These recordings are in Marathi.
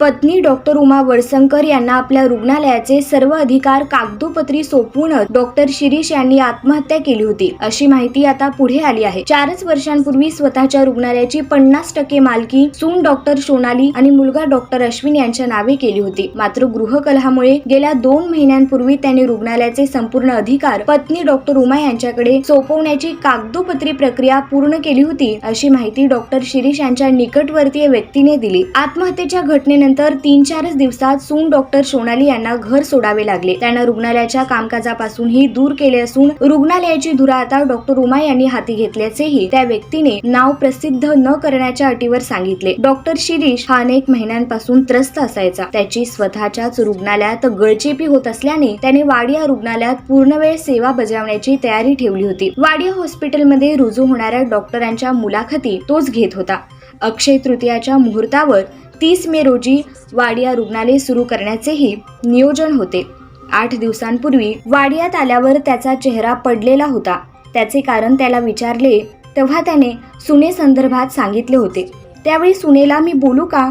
पत्नी डॉक्टर उमा वडसंकर यांना आपल्या रुग्णालयाचे सर्व अधिकार कागदोपत्री सोपवूनच डॉक्टर शिरीष यांनी आत्महत्या केली होती. अशी माहिती आता पुढे आली आहे. चारच वर्षांपूर्वी स्वतःच्या रुग्णालयाची पन्नास टक्के मालकी सून डॉक्टर सोनाली आणि मुलगा डॉक्टर अश्विन यांच्या नावे केली होती. मात्र गृहकलहामुळे गेल्या दोन महिन्यांपूर्वी त्यांनी रुग्णालयाचे संपूर्ण अधिकार पत्नी डॉक्टर उमा यांच्याकडे सोपवण्याची कागदोपत्री प्रक्रिया पूर्ण केली होती अशी माहिती डॉक्टर शिरीष यांच्या निकटवर्तीय व्यक्तीने दिली. आत्महत्येच्या घटनेनंतर तीन चारच दिवसात सून डॉक्टर सोनाली यांना घर सोडावे लागले. त्यांना रुग्णालयाच्या कामकाजापासूनही दूर केले असून रुग्णालयाची धुरा आता डॉक्टर उमा यांनी हाती घेतल्याचेही त्या व्यक्तीने नाव प्रसिद्ध न करण्याच्या अटीवर सांगितले. डॉक्टर शिरीष हा अनेक महिन्यांपासून त्रस्त असायचा. त्याची स्वतःच्याच रुग्णालयात गळचेपी होत असल्याने त्याने वाडिया रुग्णालयात पूर्णवेळ सेवा बजावण्याची तयारी ठेवली होती. वाडिया हॉस्पिटलमध्ये रुजू होणाऱ्या डॉक्टरांच्या मुलाखती तोच घेत होता. अक्षय तृतीयाच्या मुहूर्तावर तीस मे रोजी वाडिया रुग्णालय सुरू करण्याचेही नियोजन होते. आठ दिवसांपूर्वी वाडियात आल्यावर त्याचा चेहरा पडलेला होता. त्याचे कारण त्याला विचारले तेव्हा त्याने सुने संदर्भात सांगितले होते. त्यावेळी सुनेला मी बोलू का?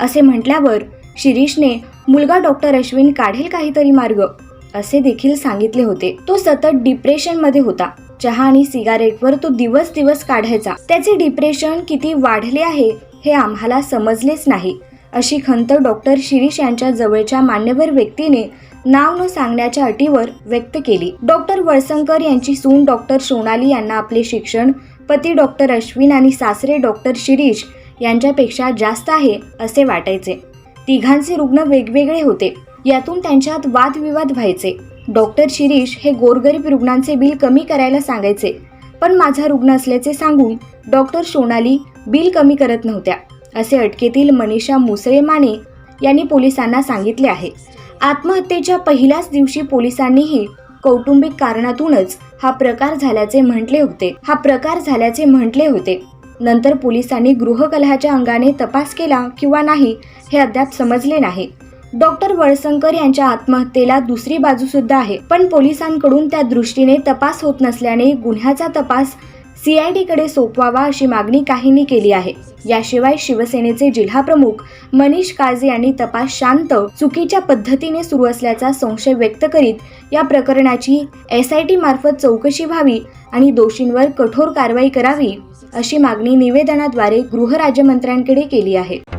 असे म्हटल्यावर शिरीषने मुलगा डॉक्टर अश्विन काढेल काहीतरी मार्ग. असे देखील सांगितले होते. तो सतत डिप्रेशनमध्ये होता. चहा आणि सिगारेटवर तो दिवस दिवस काढायचा. त्याचे डिप्रेशन किती वाढले आहे हे आम्हाला समजलेच नाही अशी खंत डॉक्टर शिरीष यांच्या जवळच्या मान्यवर व्यक्तीने नाव न सांगण्याच्या अटीवर व्यक्त केली. डॉक्टर वळसंकर यांची सून डॉक्टर सोनाली यांना आपले शिक्षण पती डॉक्टर अश्विन आणि सासरे डॉक्टर शिरीष यांच्यापेक्षा जास्त आहे असे वाटायचे. तिघांचे रुग्ण वेगवेगळे होते. यातून त्यांच्यात वादविवाद व्हायचे. डॉक्टर शिरीष हे गोरगरीब रुग्णांचे बिल कमी करायला सांगायचे. पण माझा रुग्ण असल्याचे सांगून डॉक्टर सोनाली बिल कमी करत नव्हत्या असे अटकेतील मनीषा मुसळे माने यांनी पोलिसांना सांगितले आहे. आत्महत्येच्या पहिल्याच दिवशी पोलिसांनीही कौटुंबिक कारणातूनच हा प्रकार झाल्याचे म्हटले होते. हा प्रकार झाल्याचे म्हटले होते. नंतर पोलिसांनी गृहकलहाच्या अंगाने तपास केला किंवा नाही हे अद्याप समजले नाही. डॉक्टर वळसंकर यांच्या आत्महत्येला दुसरी बाजू सुद्धा आहे. पण पोलिसांकडून त्या दृष्टीने तपास होत नसल्याने गुन्ह्याचा तपास सीआयडीकडे सोपवावा अशी मागणी काहींनी केली आहे. याशिवाय शिवसेनेचे जिल्हाप्रमुख मनीष काळजे यांनी तपास शांत चुकीच्या पद्धतीने सुरू असल्याचा संशय व्यक्त करीत या प्रकरणाची एस आय टी मार्फत चौकशी व्हावी आणि दोषींवर कठोर कारवाई करावी अशी मागणी निवेदनाद्वारे गृहराज्यमंत्र्यांकडे केली आहे.